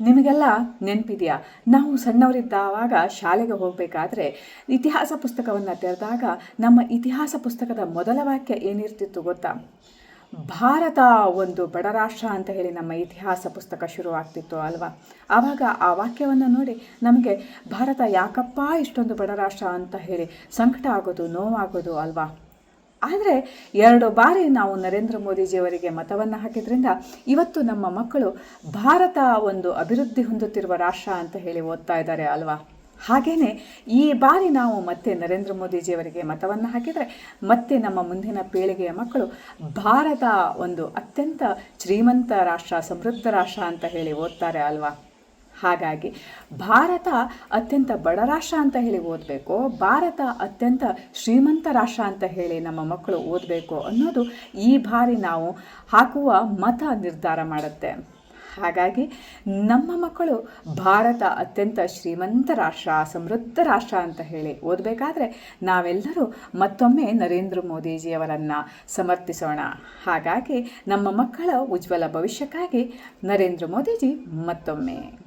ನಿಮಗೆಲ್ಲ ನೆನಪಿದೆಯಾ? ನಾವು ಸಣ್ಣವರಿದ್ದಾವಾಗ ಶಾಲೆಗೆ ಹೋಗಬೇಕಾದ್ರೆ ಇತಿಹಾಸ ಪುಸ್ತಕವನ್ನು ತೆರೆದಾಗ ನಮ್ಮ ಇತಿಹಾಸ ಪುಸ್ತಕದ ಮೊದಲ ವಾಕ್ಯ ಏನಿರ್ತಿತ್ತು ಗೊತ್ತಾ? ಭಾರತ ಒಂದು ಬಡರಾಷ್ಟ್ರ ಅಂತ ಹೇಳಿ ನಮ್ಮ ಇತಿಹಾಸ ಪುಸ್ತಕ ಶುರುವಾಗ್ತಿತ್ತು ಅಲ್ವಾ? ಆವಾಗ ಆ ವಾಕ್ಯವನ್ನು ನೋಡಿ ನಮಗೆ ಭಾರತ ಯಾಕಪ್ಪ ಇಷ್ಟೊಂದು ಬಡರಾಷ್ಟ್ರ ಅಂತ ಹೇಳಿ ಸಂಕಟ ಆಗೋದು, ನೋವಾಗೋದು ಅಲ್ವಾ? ಆದರೆ ಎರಡು ಬಾರಿ ನಾವು ನರೇಂದ್ರ ಮೋದಿಜಿಯವರಿಗೆ ಮತವನ್ನು ಹಾಕಿದ್ರಿಂದ ಇವತ್ತು ನಮ್ಮ ಮಕ್ಕಳು ಭಾರತ ಒಂದು ಅಭಿವೃದ್ಧಿ ಹೊಂದುತ್ತಿರುವ ರಾಷ್ಟ್ರ ಅಂತ ಹೇಳಿ ಓದ್ತಾ ಇದ್ದಾರೆ ಅಲ್ವಾ? ಹಾಗೆಯೇ ಈ ಬಾರಿ ನಾವು ಮತ್ತೆ ನರೇಂದ್ರ ಮೋದಿಜಿಯವರಿಗೆ ಮತವನ್ನು ಹಾಕಿದರೆ ಮತ್ತೆ ನಮ್ಮ ಮುಂದಿನ ಪೀಳಿಗೆಯ ಮಕ್ಕಳು ಭಾರತ ಒಂದು ಅತ್ಯಂತ ಶ್ರೀಮಂತ ರಾಷ್ಟ್ರ, ಸಮೃದ್ಧ ರಾಷ್ಟ್ರ ಅಂತ ಹೇಳಿ ಓದ್ತಾರೆ ಅಲ್ವಾ? ಹಾಗಾಗಿ ಭಾರತ ಅತ್ಯಂತ ಬಡ ರಾಷ್ಟ್ರ ಅಂತ ಹೇಳಿ ಓದಬೇಕು, ಭಾರತ ಅತ್ಯಂತ ಶ್ರೀಮಂತ ರಾಷ್ಟ್ರ ಅಂತ ಹೇಳಿ ನಮ್ಮ ಮಕ್ಕಳು ಓದಬೇಕು ಅನ್ನೋದು ಈ ಬಾರಿ ನಾವು ಹಾಕುವ ಮತ ನಿರ್ಧಾರ ಮಾಡುತ್ತೆ. ಹಾಗಾಗಿ ನಮ್ಮ ಮಕ್ಕಳು ಭಾರತ ಅತ್ಯಂತ ಶ್ರೀಮಂತ ರಾಷ್ಟ್ರ, ಸಮೃದ್ಧ ರಾಷ್ಟ್ರ ಅಂತ ಹೇಳಿ ಓದಬೇಕಾದ್ರೆ ನಾವೆಲ್ಲರೂ ಮತ್ತೊಮ್ಮೆ ನರೇಂದ್ರ ಮೋದಿಜಿಯವರನ್ನು ಸಮರ್ಥಿಸೋಣ. ಹಾಗಾಗಿ ನಮ್ಮ ಮಕ್ಕಳ ಉಜ್ವಲ ಭವಿಷ್ಯಕ್ಕಾಗಿ ನರೇಂದ್ರ ಮೋದಿಜಿ ಮತ್ತೊಮ್ಮೆ.